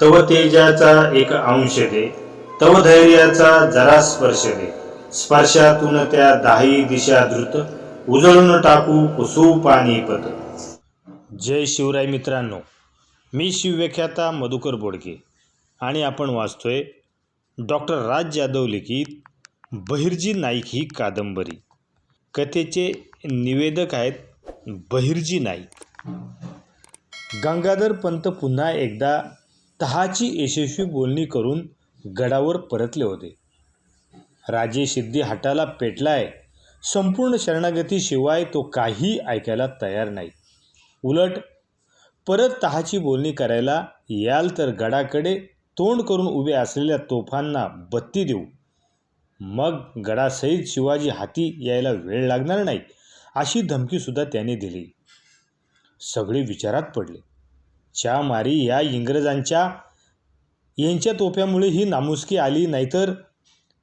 तव तेजाचा एक अंश दे तव धैर्याचा जरा स्पर्श दे. स्पर्शातून त्या दाही दिशा द्रुत उजळून टाकू कुसू पाणीपत जय शिवराय मित्रांनो मी शिवव्याख्याता मधुकर बोडके आणि आपण वाचतोय डॉक्टर राज जाधव लिखित बहिर्जी नाईक ही कादंबरी. कथेचे निवेदक आहेत बहिर्जी नाईक. गंगाधर पंत पुन्हा एकदा तहाची यशस्वी बोलणी करून गडावर परतले होते. राजे सिद्धी हाटाला पेटलाय. संपूर्ण शरणागतीशिवाय तो काही ऐकायला तयार नाही. उलट परत तहाची बोलणी करायला याल तर गडाकडे तोंड करून उभे असलेल्या तोफांना बत्ती देऊ. मग गडासहित शिवाजी हाती यायला वेळ लागणार नाही अशी धमकीसुद्धा त्याने दिली. सगळे विचारात पडले. च्या मारी या इंग्रजांच्या यांच्या तोफ्यामुळे ही नामुष्की आली. नाहीतर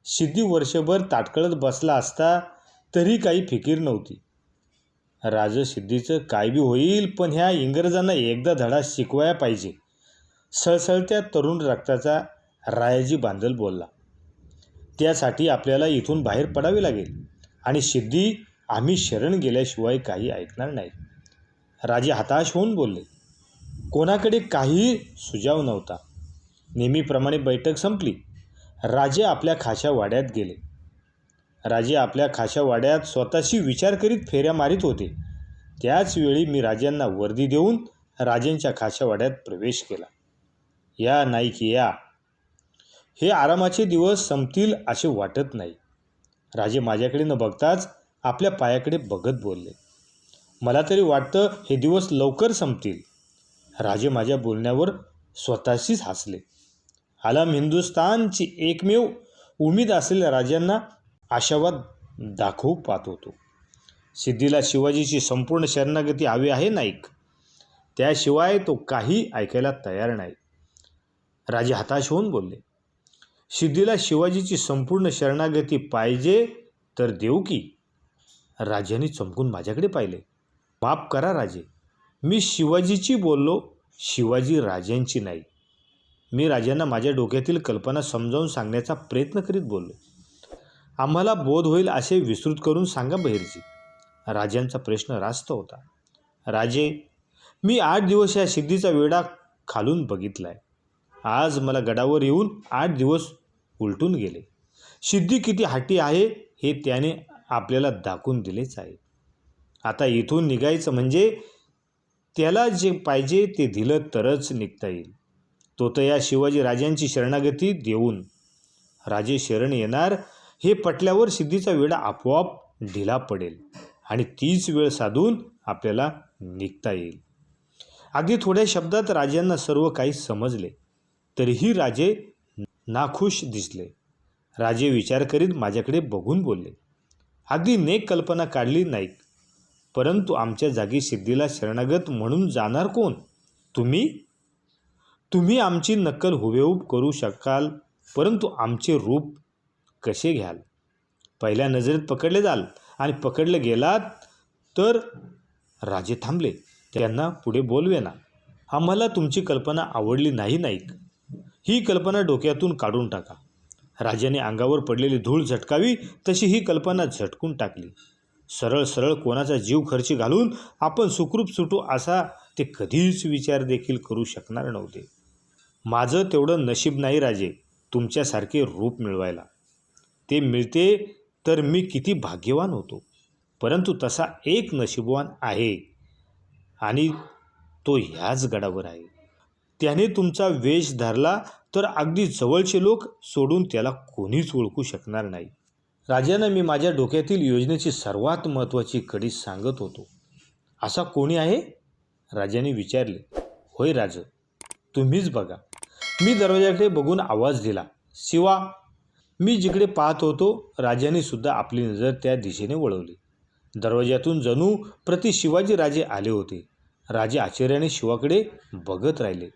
सिद्धी वर्षभर ताटकळत बसला असता तरी काही फिकीर नव्हती. राजसिद्धीचं काय बी होईल पण ह्या इंग्रजांना एकदा धडा शिकवाया पाहिजे. सळसळत्या तरुण रक्ताचा रायाजी बांदल बोलला. त्यासाठी आपल्याला इथून बाहेर पडावे लागेल आणि सिद्धी आम्ही शरण गेल्याशिवाय काही ऐकणार नाही. राजे हताश होऊन बोलले कोणाकडे काही सुजाव नव्हता. नेहमीप्रमाणे बैठक संपली. राजे आपल्या खाशा वाड्यात गेले. राजे आपल्या खाशा वाड्यात स्वतःशी विचार करीत फेऱ्या मारीत होते. त्याचवेळी मी राजांना वर्दी देऊन राजांच्या खाशा वाड्यात प्रवेश केला. या नाईक या. हे आरामाचे दिवस संपतील असे वाटत नाही. राजे माझ्याकडे न बघताच आपल्या पायाकडे बघत बोलले. मला तरी वाटतं हे दिवस लवकर संपतील. राजे माझ्या बोलण्यावर स्वतःशीच हसले. आलाम हिंदुस्थानची एकमेव उमेद असलेल्या राजांना आशावाद दाखवू पाहत होतो. सिद्धीला शिवाजीची संपूर्ण शरणागती हवी आहे नाईक त्याशिवाय तो काही ऐकायला तयार नाही. राजे हताश होऊन बोलले सिद्धीला शिवाजीची संपूर्ण शरणागती पाहिजे तर देऊ की? राजाने चमकून माझ्याकडे पाहिले. माफ करा राजे. मी शिवाजीची बोललो शिवाजी राजांची नाही. मी राजांना माझ्या डोक्यातील कल्पना समजावून सांगण्याचा प्रयत्न करीत बोललो. आम्हाला बोध होईल असे विस्तृत करून सांगा बहिरजी. राजांचा प्रश्न रास्त होता. राजे मी आठ दिवस या सिद्धीचा वेढा खालून बघितलाय. आज मला गडावर येऊन आठ दिवस उलटून गेले. सिद्धी किती हाटी आहे हे त्याने आपल्याला दाखवून दिलेच आहे. आता इथून निघायचं म्हणजे त्याला जे पाहिजे ते दिलं तरच निघता येईल. तो तर या शिवाजी राजांची शरणागती देऊन राजे शरण येणार हे पटल्यावर सिद्धीचा वेळा आपोआप ढिला पडेल आणि तीच वेळ साधून आपल्याला निघता येईल. अगदी थोड्या शब्दात राजांना सर्व काही समजले. तरीही राजे नाखुश दिसले. राजे विचार करीत माझ्याकडे बघून बोलले अगदी नेक कल्पना काढली नाईक. परंतु आमच्या जागी सिद्धीला शरणागत म्हणून जाणार कोण? तुम्ही? तुम्ही आमची नक्कल हुबेहूब करू शकाल परंतु आमचे रूप कसे घ्याल? पहिल्या नजरेत पकडले जाल आणि पकडले गेलात तर राजे थांबले. त्यांना पुढे बोलवेना. आम्हाला तुमची कल्पना आवडली नाही नाईक. ही कल्पना डोक्यातून काढून टाका. राजाने अंगावर पडलेली धूळ झटकावी तशी ही कल्पना झटकून टाकली. सरळ सरळ कोणाचा जीव खर्ची घालून आपण सुखरूप सुटू असा ते कधीच विचार देखील करू शकणार नव्हते. माझं तेवढं नशीब नाही राजे तुमच्यासारखे रूप मिळवायला. ते मिळते तर मी किती भाग्यवान होतो. परंतु तसा एक नशीबवान आहे आणि तो ह्याच गडावर आहे. त्याने तुमचा वेश धरला तर अगदी जवळचे लोक सोडून त्याला कोणीच ओळखू शकणार नाही. राजांना मी माझ्या डोक्यातील योजनेची सर्वात महत्त्वाची कडी सांगत होतो. असा कोणी आहे? राजाने विचारले. होय राज तुम्हीच बघा. मी दरवाजाकडे बघून आवाज दिला. शिवा मी जिकडे पाहत होतो राजाने सुद्धा आपली नजर त्या दिशेने वळवली. दरवाजातून जणू प्रति शिवाजी राजे आले होते. राजे आश्चर्याने शिवाकडे बघत राहिले.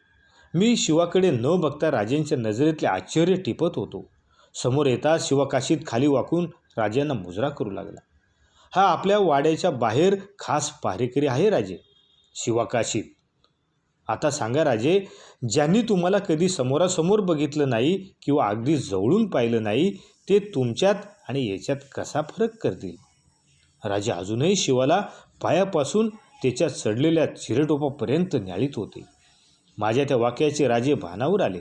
मी शिवाकडे न बघता राजांच्या नजरेतले आश्चर्य टिपत होतो. समोर येताच शिवकाशीत खाली वाकून राजांना मुजरा करू लागला. हा आपल्या वाड्याच्या बाहेर खास पहारेकरी आहे राजे. शिवाकाशीत. आता सांगा राजे ज्यांनी तुम्हाला कधी समोरासमोर बघितलं नाही किंवा अगदी जवळून पाहिलं नाही ते तुमच्यात आणि याच्यात कसा फरक करतील? राजे अजूनही शिवाला पायापासून त्याच्या चढलेल्या चिरटोपापर्यंत न्याळीत होते. माझ्या त्या वाक्याचे राजे भानावर आले.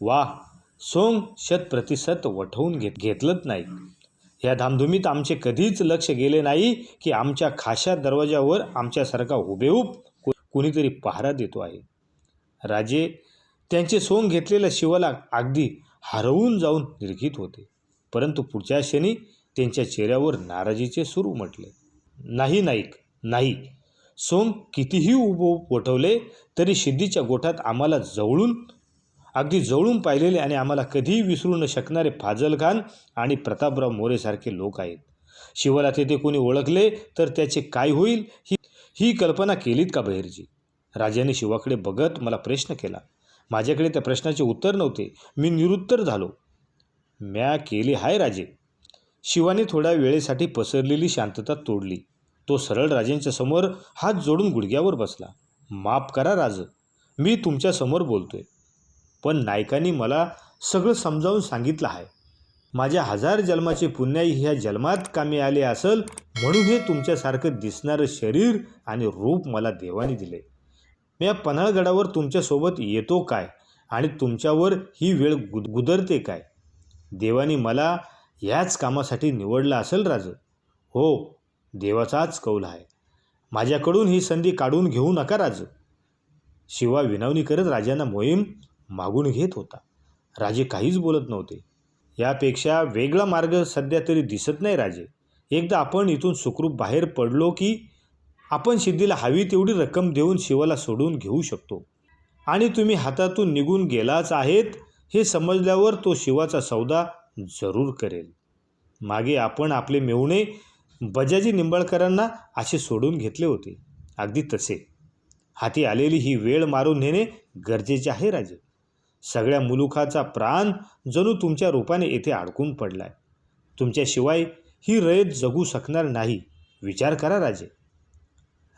वा सोंग शतप्रतिशत वठवून घेत घेतलंच नाही. या धामधुमीत आमचे कधीच लक्ष गेले नाही की आमच्या खाशा दरवाजावर आमच्यासारखा हुबेहूब को- कुणीतरी पहारा देतो आहे. राजे त्यांचे सोंग घेतलेल्या शिवाला अगदी हरवून जाऊन निर्घित होते. परंतु पुढच्या क्षणी त्यांच्या चेहऱ्यावर नाराजीचे सूर उमटले. नाही नाईक नाही. सोंग कितीही उभं वठवले तरी सिद्धीच्या गोठात आम्हाला जवळून अगदी जवळून पाहिलेले आणि आम्हाला कधीही विसरू न शकणारे फाजल खान आणि प्रतापराव मोरेसारखे लोक आहेत. शिवाला तेथे कोणी ओळखले तर त्याचे काय होईल ही ही कल्पना केलीत का बहिरजी? राजाने शिवाकडे बघत मला प्रश्न केला. माझ्याकडे त्या प्रश्नाचे उत्तर नव्हते. मी निरुत्तर झालो. म्या केली हाय राजे. शिवाने थोड्या वेळेसाठी पसरलेली शांतता तोडली. तो सरळ राजेंच्या समोर हात जोडून गुडघ्यावर बसला. माफ करा राज. मी तुमच्यासमोर बोलतोय. पण नायकांनी मला सगळं समजावून सांगितलं आहे. माझ्या हजार जन्माचे पुण्याई ह्या जन्मात कामी आले असल म्हणून हे तुमच्यासारखं दिसणारं शरीर आणि रूप मला देवाने दिले. मी या पन्हाळगडावर तुमच्यासोबत येतो काय आणि तुमच्यावर ही वेळ गुद गुदरते काय? देवाने मला याच कामासाठी निवडलं असेल राज? हो देवाचाच कौल आहे. माझ्याकडून ही संधी काढून घेऊ नका राज. शिवा विनवणी करत राजांना मोहीम मागून घेत होता. राजे काहीच बोलत नव्हते. यापेक्षा वेगळा मार्ग सध्या तरी दिसत नाही राजे. एकदा आपण इथून सुखरूप बाहेर पडलो की आपण सिद्धीला हवी तेवढी रक्कम देऊन शिवाला सोडून घेऊ शकतो. आणि तुम्ही हातातून निघून गेलाच आहेत हे समजल्यावर तो शिवाचा सौदा जरूर करेल. मागे आपण आपले मेवणे बजाजी निंबाळकरांना असे सोडून घेतले होते. अगदी तसे. हाती आलेली ही वेळ मारून नेणे गरजेचे आहे राजे. सगळ्या मुलुखाचा प्राण जणू तुमच्या रूपाने येथे अडकून पडलाय. तुमच्याशिवाय ही रयत जगू शकणार नाही. विचार करा राजे.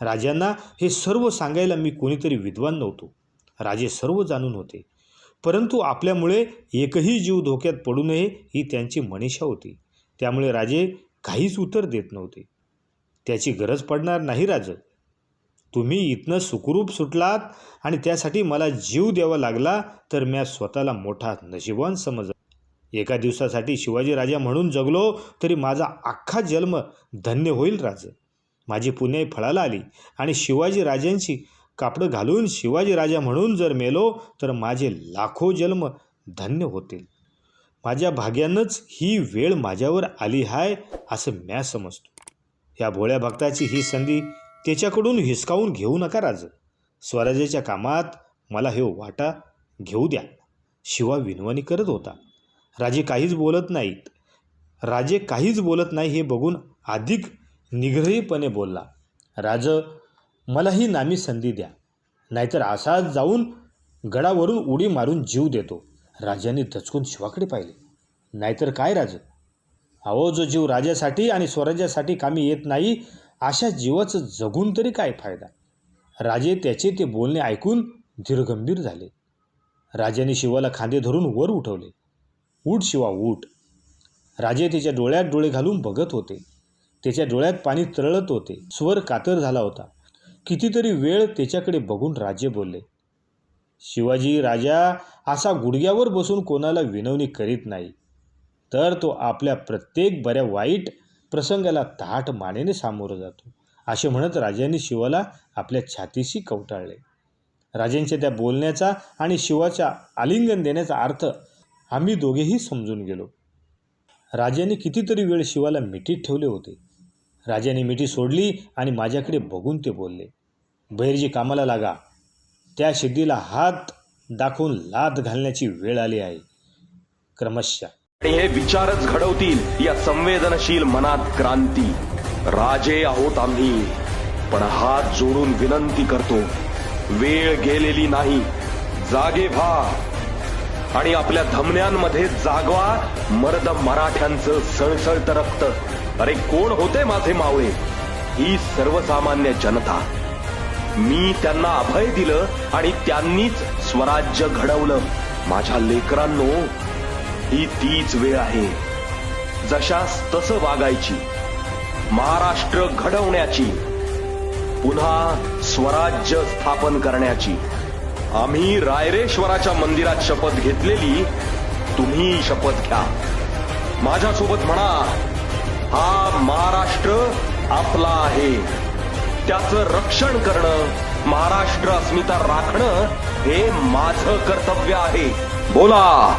राजांना हे सर्व सांगायला मी कोणीतरी विद्वान नव्हतो. राजे सर्व जाणून होते. परंतु आपल्यामुळे एकही जीव धोक्यात पडू नये ही त्यांची मनीषा होती. त्यामुळे राजे काहीच उत्तर देत नव्हते. त्याची गरज पडणार नाही राजा. तुम्ही इथनं सुखरूप सुटलात आणि त्यासाठी मला जीव द्यावा लागला तर म्या स्वतःला मोठा नशिबवान समज एका दिवसासाठी शिवाजी राजा म्हणून जगलो तरी माझा अख्खा जन्म धन्य होईल राज. माझी पुण्याई फळाला आली आणि शिवाजी राजांची कापडं घालून शिवाजी राजा म्हणून जर मेलो तर माझे लाखो जन्म धन्य होतील. माझ्या भाग्यानंच ही वेळ माझ्यावर आली हाय असं म्या समजतो. या भोळ्या भक्ताची ही संधी त्याच्याकडून हिसकावून घेऊ नका राज स्वराज्याच्या कामात मला हे वाटा घेऊ द्या. शिवा विनवणी करत होता. राजे काहीच बोलत नाहीत. राजे काहीच बोलत नाही हे बघून अधिक निग्रहीपणे बोलला. राज मला ही नामी संधी द्या. नाहीतर असाच जाऊन गडावरून उडी मारून जीव देतो. राजाने दचकून शिवाकडे पाहिले. नाहीतर काय राज? अहो जो जीव राजासाठी आणि स्वराज्यासाठी कामी येत नाही अशा जीवाचं जगून तरी काय फायदा? राजे त्याचे ते बोलणे ऐकून धीरगंभीर झाले. राजाने शिवाला खांदे धरून वर उठवले. उठ शिवा उठ. राजे त्याच्या डोळ्यात डोळे घालून बघत होते. त्याच्या डोळ्यात पाणी तरळत होते. स्वर कातर झाला होता. कितीतरी वेळ त्याच्याकडे बघून राजे बोलले शिवाजी राजा असा गुडघ्यावर बसून कोणाला विनवणी करीत नाही. तर तो आपल्या प्रत्येक बऱ्या वाईट प्रसंगाला ताट मानेने सामोरं जातो. असे म्हणत राजांनी शिवाला आपल्या छातीशी कवटाळले. राजांच्या त्या बोलण्याचा आणि शिवाच्या आलिंगन देण्याचा अर्थ आम्ही दोघेही समजून गेलो. राजाने कितीतरी वेळ शिवाला मिठीत ठेवले होते. राजाने मिठी सोडली आणि माझ्याकडे बघून ते बोलले बहिरजी कामाला लागा. त्या शिद्धीला हात दाखवून लात घालण्याची वेळ आली आहे. क्रमशः आणि हे विचारच घडवतील या संवेदनशील मनात क्रांती. राजे आहोत आम्ही पण हात जोडून विनंती करतो वेळ गेलेली नाही जागे व्हा. आणि आपल्या धमन्यांमध्ये जागवा मर्द मराठ्यांचं सळसळत रक्त. अरे कोण होते माझे मावळे? ही सर्वसामान्य जनता. मी त्यांना अभय दिलं आणि त्यांनीच स्वराज्य घडवलं. माझ्या लेकरांनो ही तीच वेळ आहे. जशास तसं वागायची. महाराष्ट्र घडवण्याची. पुन्हा स्वराज्य स्थापन करण्याची. आम्ही रायरेश्वराच्या मंदिरात शपथ घेतलेली तुम्ही शपथ घ्या. माझ्यासोबत म्हणा हा महाराष्ट्र आपला आहे. त्याचं रक्षण करणं महाराष्ट्र अस्मिता राखणं हे माझं कर्तव्य आहे. बोला!